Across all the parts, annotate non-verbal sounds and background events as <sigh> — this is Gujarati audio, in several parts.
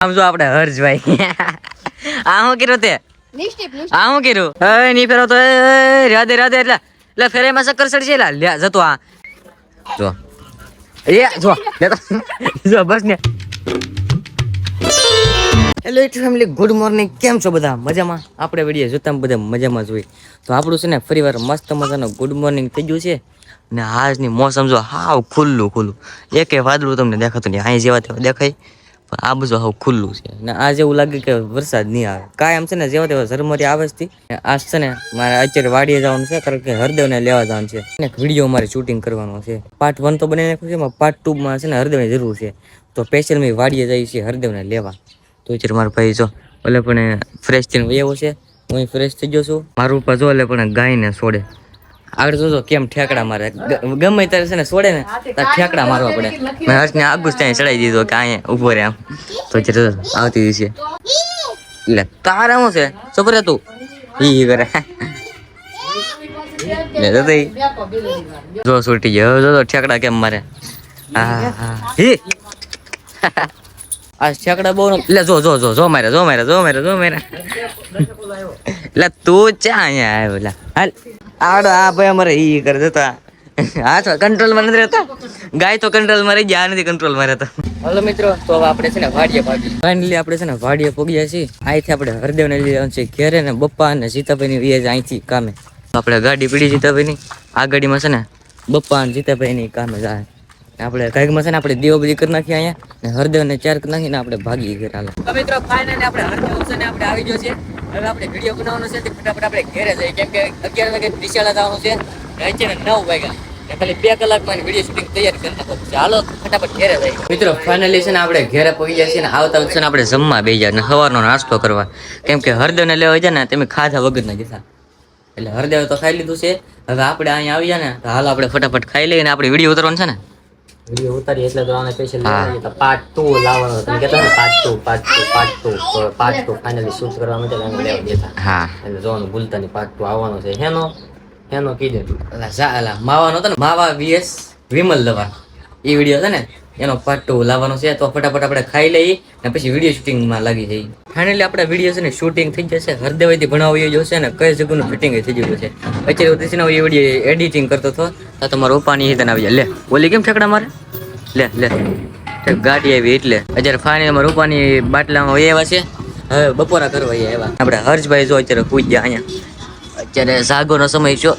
આમ જો આપણે હર્ષભાઈ. આ શું કર્યું તે? આ શું કર્યું? એ નહીં ફેરો તો રાધે રાધે એટલે એટલે ફેરેમાં ચક્કર ચડશે લ્યા જતો આ. જો. એ જો. જો બસ ને. Hello it family good morning કેમ છો બધા? મજામાં? આપણે વીડિયો જોતા બધા મજામાં જોઈ તો આપણું છે ને ફરીવાર મસ્ત મજાનો ગુડ મોર્નિંગ થઈ ગયું છે. ને આજની મોસમ જો હાવ ખુલ્લું ખુલ્લું. એકે વાદળું તમને દેખાતું નહીં. અહીં જેવા તેવા દેખાય. આ બધું હવે ખુલ્લું છે. ને આ જેવું લાગે કે વરસાદ નહીં આવે. કાયમ છે ને જેવા તેવા ઝરમરી આવે છે આ છે ને મારે અત્યારે વાડીએ જવાનું છે, કારણ કે હરદેવને લેવા જવાનું છે. અને વીડિયો મારે શૂટિંગ કરવાનો છે. પાર્ટ વન તો બની છે, એમાં પાર્ટ ટુમાં છે ને હરદેવની જરૂર છે. તો સ્પેશિયલ મેં વાડીએ જઈએ છીએ હરદેવને લેવા. તો અત્યારે મારો ભાઈ જો એટલે પણ ફ્રેશ થઈને એવો છે. હું ફ્રેશ થઈ ગયો છું. મારું ઉપર જો એટલે પણ ગાયને છોડે આગળ જોજો કેમ ઠેકડા મારે. ગમે ત્યારે છે ને છોડે ને ઠેકડા મારવા પડે. મેં હર્ષને આગું જ ત્યાં ચડાવી દીધો કે અહીંયા ઊભો રહે આમ. તો અત્યારે આવતી દિવસે એટલે તારે શું છે? કરે તું? ઈ કરે. લે તો તઈ. જો છૂટી ગયો જો તો ઠેકડા કેમ મારે? હા હા. હી? <laughs> આ ઠેકડા બહુ એટલે લે જો જો જો જો મારે જો મારે જો મારે જો મારે. એટલે તું ચા અહીંયા આવ્યો લા. હાલ. આડો આ ભાઈ અમારે ઈ કરે જતા હા તો કંટ્રોલમાં નથી રહેતા? ગાય તો કંટ્રોલમાં રહી ગયા નથી કંટ્રોલમાં રહેતા. હલો મિત્રો તો આપણે છે ને વાડીએ ભાગી ફાઇનલી આપણે છે ને વાડીએ પગ્યા છીએ. અહીંથી આપણે હરદેવ ને લઈ જવાનું છે ઘેરે ને બપ્પા અને સીતાભાઈ ની વ્યાજ અહીંથી કામે. આપણે ગાડી પડી સીતાભાઈ ની આ ગાડીમાં છે ને બપ્પા અને સીતાભાઈ ની કામે જાય. આપણે કાંઈકમાં છે ને આપણે દેવ બધી કરી નાખીએ અહીંયા ને હરદેવ ને ચાર નાખીને આપણે ભાગી ઘેર હાલો. તો મિત્રો ફાઇનલી આપણે હરદેવ છે ને આપણે આવી ગયો છે. હવે આપણે વીડિયો બનાવવાનો છે તે ફટાફટ આપણે ઘેરે જઈએ. કેમ કે અગિયાર વાગે નિશાળા જવાનું છે. અત્યારે નવ વાગ્યા. ખાલી બે કલાકમાં વીડિયો શૂટિંગ તૈયાર કરી નાખો. ચાલો ફટાફટ ઘેરે જઈએ. મિત્રો ફાઇનલી છે ને આપણે ઘેરે પહોંચી જાય છે ને આવતા છે ને આપણે જમવા બે જાય ને સવારનો નાસ્તો કરવા. કેમ કે હરદેવ ને લેવા જાય ને તમે ખાધા વગર ના જતા. એટલે હરદેવ તો ખાઈ લીધું છે. હવે આપણે અહીંયા આવી જાય ને તો હાલો આપણે ફટાફટ ખાઈ લઈએ ને આપણે વીડિયો ઉતરવાનું છે ને. વીડિયો ઉતારી એટલે તો આને સ્પેશિયલ હા. તો પાર્ટ 2 લાવવાનો તમે કહેતા ને પાર્ટ 2 પાર્ટ 2 પાર્ટ 2 તો પાર્ટ 2 ફાઇનલી શૂટ કરવા માટે અમે લેવા દેતા હા. એટલે જોવાનું ભૂલતા નહીં પાર્ટ 2 આવવાનો છે. હેનો હેનો કીધે. અલા જા અલા માવાનો હતો ને માવા વીએસ વિમલ દવા. એ વીડિયો છે ને એનો પાર્ટ ટુ લાવવાનો છે, તો ફટાફટ આપણે ખાઈ લઈએ અને પછી વીડિયો શૂટિંગમાં લાગી જઈએ. ફાઇનલી આપણા વીડિયો છે ને શૂટિંગ થઈ જશે હરદેવથી ભણાવી જશે ને, કઈ જગ્યાનું ફિટિંગ થઈ ગયું છે. અત્યારે હું એ વીડિયો એડિટિંગ કરતો હતો, તો તમારો પપ્પાની તને આવી જાય. લે ઓલી કેમ ઠેકડા મારે? લે લે. ગાડી આવી એટલે અત્યારે ફાઇનલી અમારા રૂપાની બાટલામાં હોય એવા છે. હવે બપોરા કરવા એવા આપણે હર્ષભાઈ જો અત્યારે પૂજ ગયા અહીંયા. અત્યારે સાગોનો સમય છો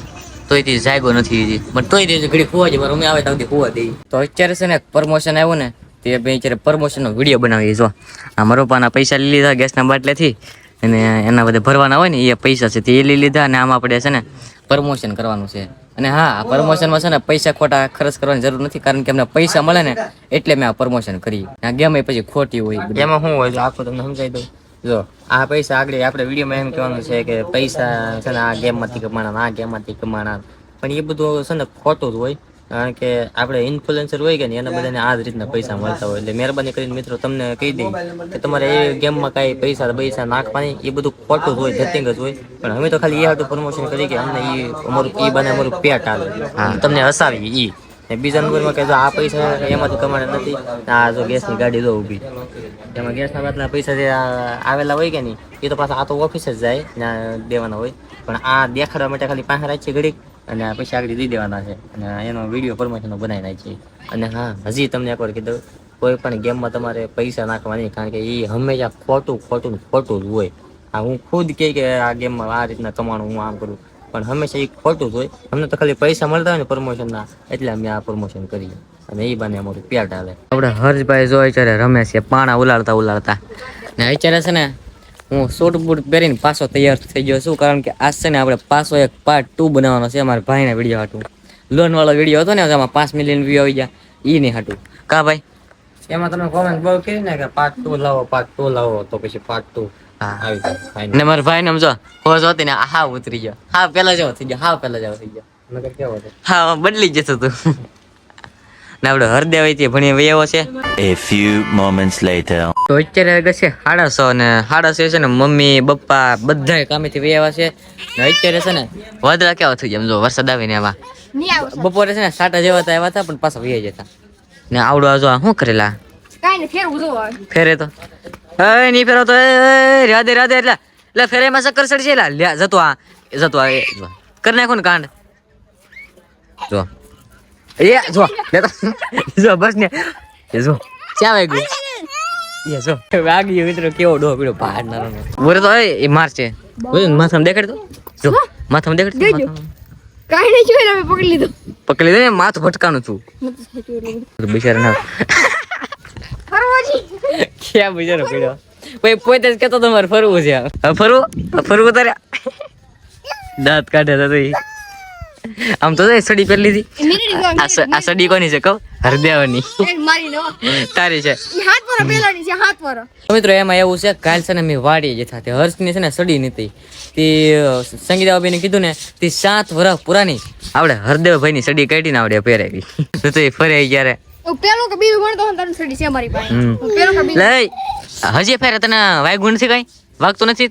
તોય તે જાગો નથી હજી. પણ તોય તે ઘડી ખોવા છે મારો અમે આવે ત્યાં ખોવા દઈ તો અત્યારે છે ને પ્રમોશન આવ્યું ને, તે બે અત્યારે પ્રમોશનનો વીડિયો બનાવીએ જો. આ મારા પપ્પાના પૈસા લઈ લીધા ગેસના બાટલેથી. અને એના બધા ભરવાના હોય ને, એ પૈસા છે તે લઈ લીધા અને આમાં આપણે છે ને પ્રમોશન કરવાનું છે. અને હા પ્રમોશનમાં છે ને પૈસા ખોટા ખર્ચ કરવાની જરૂર નથી, કારણ કે અમને પૈસા મળે ને, એટલે મેં આ પ્રમોશન કરી આ ગેમ પછી ખોટી હોય. એમાં શું હોય, જો આખું તમને સમજાવી દઉં. જો. આ પૈસા આગળ આપણે વિડીયોમાં એમ કહેવાનું છે કે પૈસા છે ને આ ગેમમાંથી કમાણા આ ગેમમાંથી કમાણા પણ એ બધું છે ને ખોટું જ હોય. કારણ કે આપણે ઇન્ફ્લુએન્સર હોય કે ને એના બધાને આ જ રીતના પૈસા મળતા હોય. એટલે મહેરબાની કરીને મિત્રો તમને કહી દઈ કે તમારે એ ગેમમાં કાંઈ પૈસા પૈસા નાખવાની એ બધું ખોટું જ હોય ધતિંગ જ હોય. પણ અમે તો ખાલી એ હાટું પ્રમોશન કરી કે અમને એ અમારું એ બને અમારું પેટ આવે તમને હસાવી ઈ. ને બીજા નંબરમાં કે જો આ પૈસા એમાંથી કમાણા નથી. આ જો ગેસની ગાડી જો ઊભી. એમાં ગેસના બાટલા પૈસા જે આવેલા હોય કે નહીં, એ તો પાછા આ તો ઓફિસ જ જાય ત્યાં દેવાના હોય. પણ આ દેખાડવા માટે ખાલી પાસે રાખીએ ઘડીક, અને પૈસા આગળ દઈ દેવાના છે. અને એનો વીડિયો પ્રમોશનનો બનાવી નાખીએ. અને હા, હજી તમને એકવાર કીધું, કોઈ પણ ગેમમાં તમારે પૈસા નાખવા નહીં, કારણ કે એ હંમેશા ખોટું ખોટું ખોટું જ હોય. આ હું ખુદ કહે કે આ ગેમમાં આ રીતના કમાણું, હું આમ કરું. પણ હંમેશા એ ખોટું જ હોય. અમને તો ખાલી પૈસા મળતા હોય ને પ્રમોશનના એટલે અમે આ પ્રમોશન કરીએ. અને એ બાને અમારું પ્યાર હાલે આપણે હર્ષભાઈ જો અત્યારે રમે છે, પાણા ઉલાળતા ઉલાળતા. ને અત્યારે છે ને, હું શૂટ બૂટ પહેરીને પાછો તૈયાર થઈ ગયો છું, કારણ કે આજ છે ને આપણે પાછો એક પાર્ટ ટુ બનાવવાનો છે અમારા ભાઈના વીડિયો હાટું. લોન વાળો વીડિયો હતો ને, એમાં પાંચ મિલિયન વ્યૂ આવી ગયા. એ નહીં હાટું. કા ભાઈ? એમાં તમે કોમેન્ટ બહુ કરી ને કે પાર્ટ ટુ લાવો પાર્ટ ટુ લાવો તો પછી પાર્ટ ટુ હા આવી જાય ને મારા ભાઈ ને સમજો હોશ હતી ને હા ઉતરી ગયો. હા પેલા જેવો થઈ ગયો હા પેલા જેવો થઈ ગયો. નકર કેવો છે? હા બદલી જતો તું ને આપણે હરદેવ અહીંથી ભણી વહી છે. એ ફ્યુ મોમેન્ટ્સ લેટર તો અત્યારે વાગે છે સાડા ને સાડા છે ને મમ્મી પપ્પા બધા કામેથી આવ્યા છે. ને અત્યારે છે ને વાદળા કેવા થઈ ગયા? સમજો જો વરસાદ આવીને એવા બપોરે છે ને સાટા જેવા હતા આવ્યા હતા પણ પાછા વયા જતા. ને આવડો આજો શું કરેલા? કાઈ ફેરવું જો ફેરે તો. એ નહીં ફેરો તો એ રાધે રાધે એટલે એટલે ફેરામાં ચક્કર ચડી છે લે જતો આ જતો આ જો. કરી નાખો ને કાંડ. જો. એ જો લે જો બસ ને. એ જો. ક્યાં વાગ્યું? એ જો. વાગ્યું મિત્રો કેવો ડો પીડો પહાડ નાનો બોરે તો એ માર છે. માથામાં દેખાડ તો? જો માથામાં દેખાડ. કાંઈ નહીં જોઈને અમે પકડી લીધો. પકડી લીધો ને માથું ભટકાનું છું. બિચારા ના ફરવાજી. ક્યાં બિચારો પડ્યો ભાઈ પોતે જ કહેતો તમારે ફરવું છે. ફરવું? ફરવું તારે? દાંત કાઢે તો. આમ તો સડી પહેરી લીધી. આ સડી કોની છે કહું? હરદેવની. તારી છે. મિત્રો એમાં એવું છે કાલ છે ને મેં વાડી જે તે હર્ષની છે ને સડી નથી તે સંગીતાબેને કીધું ને તે સાત વર્ષ પુરાની આપણે હરદેવભાઈ ની સડી કાઢીને આવડે પહેરાવી. તો એ ફરે ક્યારે હું પેલું કે બીજું ભણતો તને સડી છે મારી પાસે. પેલું કે બીજું. હજી ફેરે તને વાય ગુણ છે કઈ? વાગતું નથી?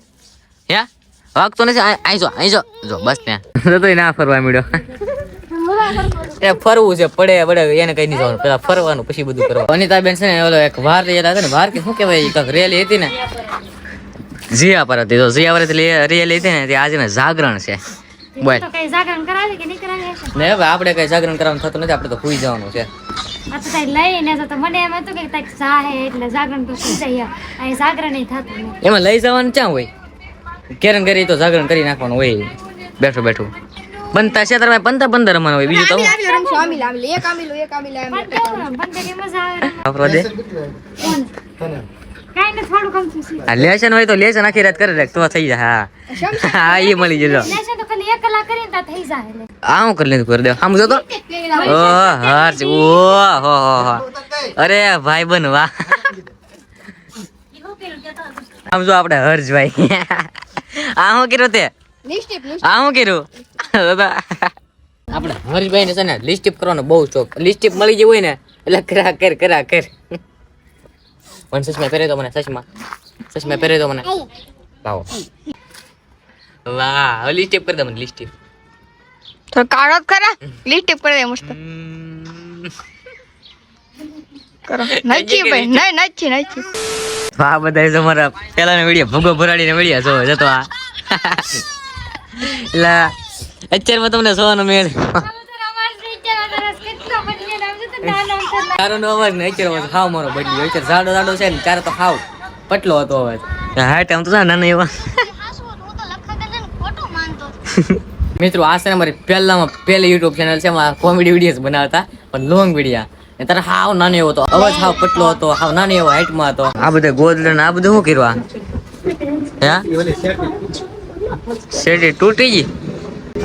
હે તો નથી આઈ જો આઈ જો જો બસ ત્યાં. <laughs> તો ના ફરવા મળ્યો. <laughs> એ ફરવું છે પડે પડે એને કઈ નહીં જવાનું. પેલા ફરવાનું પછી બધું કરવાનું અનિતાબેન છે ને ઓલો એક વાર લઈ જતા હતા ને વાર કે શું કહેવાય કાંઈક રેલી હતી ને. જીયા પર હતી તો જીયા પર હતી રેલી હતી ને તે આજે ને જાગરણ છે. બોલ. તો કઈ જાગરણ કરાવે કે નહીં કરાવે ને હવે આપણે કઈ જાગરણ કરવાનું થતું નથી આપણે તો સુઈ જવાનું છે. આ તો તાઈ લઈને જતો મને એમ હતું કે તાઈ જાહે એટલે જાગરણ તો શું જાય અહીં જાગરણ નહીં થતું એમાં લઈ જવાનું ક્યાં હોય? કેરન કરી તો જાગરણ કરી નાખવાનું હોય બેઠો બેઠો બનતા ક્ષેત્રમાં પંદર પંદર રમવાનું હોય બીજું તો હું આમી રમશું આમી આમી એક આમી લો એક આમી લે પણ કેવું રમ? પણ તેની મજા આવે રમવા. દે કાંઈ નથી થોડું ગમતું છે. આ લેશન હોય તો લેશન આખી રાત કરી રાખ તો થઈ જાય હા હા એ મળી જજો લેશે તો ખાલી એક કલાક કરીને ત્યાં થઈ જાય એટલે. આ હું કરી લીધું કરી દે આમ જો તો ઓ હર્ષ ઓ હો હો હો અરે ભાઈ બન વાહ આમ જો આપણે હર્ષભાઈ આ શું કર્યું તે? લિપસ્ટિક આ શું કર્યું? આપણે હર્ષભાઈ ને છે ને લિસ્ટિપ કરવાનો બહુ શોખ. લિસ્ટિપ મળી ગઈ હોય ને એટલે કરા કર કરા કર. મને સચમાં પહેરે તો મને સચમાં સચમાં પહેરે તો મને. લાવો. વાહ હવે લિસ્ટિપ કરી દે મને લિસ્ટિપ તો કાઢો જ ખરા લિપસ્ટિક કરી દે મસ્ત. કરો. નચી ભાઈ <laughs> નહીં નચી નથી આ બધા તમારા પેલાના વીડિયો ભૂગો ભરાડીને વીડિયો જો જતો આ. એટલે અત્યારમાં તમને જોવાનો મેળ. તારો નો અવાજ ને અત્યારે અવાજ હાવ મારો બદલ્યો અત્યારે જાડો જાડો છે ને ત્યારે તો હાવ પટલો હતો અવાજ હા ટાઈમ તો નાના એવા. મિત્રો આ છે ને મારી પહેલામાં પહેલી યુટ્યુબ ચેનલ છે. એમાં કોમેડી વિડીયોઝ બનાવતા પણ લોંગ વિડીયા ને તારે હાવ નાનો એવો હતો. અવાજ હાવ પટલો હતો, હાવ નાનો એવો હાઈટમાં હતો. આ બધા ગોદલ ને આ બધું શું કરવા શેટી તૂટી ગઈ?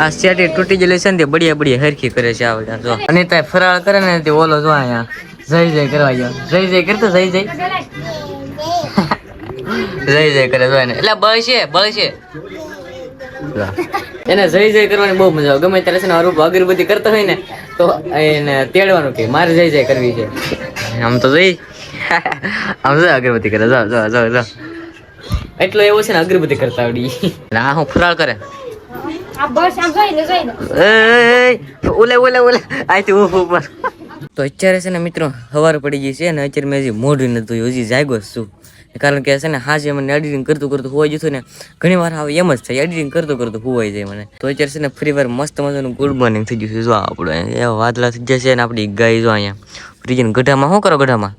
આ શેટી તૂટી ગયેલી છે ને તે બળિયા બળિયા હરખી કરે છે આ બધા, જો. અને ત્યાં ફરાળ કરે ને તે ઓલો જો અહીંયા, જય જય કરવા ગયો. જય જય કરતો જય જય. જય જય કરે, જો એટલે બળ છે બળ છે. એને જય જય કરવાની બહુ મજા આવે. ગમે ત્યારે છે ને અગરબત્તી કરતો હોય ને તો એને તેડવાનું કે મારે જઈ જાય કરવી છે. આમ તો જઈ. આમ જો અગરબત્તી કરે. જો જો જો જો એટલો એવો છે ને અગરબત્તી કરતા આવડી. ના હું ફરાળ કરે. ઓલે ઓલે ઓલે આથી ઉફ ઉપર તો અત્યારે છે ને મિત્રો સવાર પડી ગઈ છે ને અત્યારે મેં હજી મોઢું નથી હજી જાગ્યો છું. કારણ કે છે ને હાજે મને એડિટિંગ કરતું કરતું હોવાઈ જતું ને ઘણી વાર આવે એમ જ થાય એડિટિંગ કરતું કરતું હોવાઈ જાય મને. તો અત્યારે છે ને ફ્રી વાર મસ્ત મજાનું ગુડ મોર્નિંગ થઈ ગયું છે જો આપણે એ વાદળા થઈ જશે ને આપણી ગાય જો અહીંયા. ફ્રીજન ગઢામાં શું કરો ગઢામાં?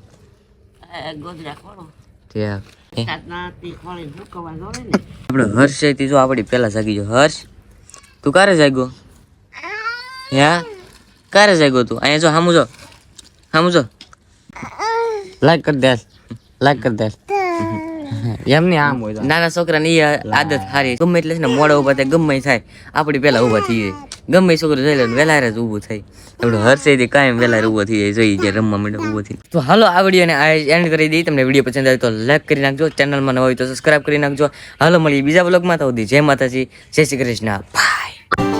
આપણે હર્ષ છે જો આપણી પહેલા જાગી જો હર્ષ તું ક્યારે જાગ્યો? હે ક્યારે જાગ્યો તું? અહીંયા જો હામું જો. હામું જો. લાઈક કરી દે લાઈક કરી દે <laughs> એમ આમ. હોય નાના છોકરાની એ આદત સારી. ગમે એટલે છે ને મોડા ઊભા થાય ગમે થાય. આપણી પહેલા ઊભા થઈ જાય. ગમે છોકરો જોઈ લે વેલા જ ઊભું થાય. આપણે હર્ષેથી કાયમ વેલા ઊભો થઈ જાય જોઈ જાય રમવા માટે ઊભો થઈ તો હાલો આ વિડીયોને આ એન્ડ કરી દઈ તમને વીડિયો પસંદ આવે તો લાઈક કરી નાખજો. ચેનલમાં નવા હોય તો સબસ્ક્રાઈબ કરી નાખજો. હાલો મળીએ બીજા બ્લોગમાં તો જય માતાજી. જય શ્રી કૃષ્ણ. બાય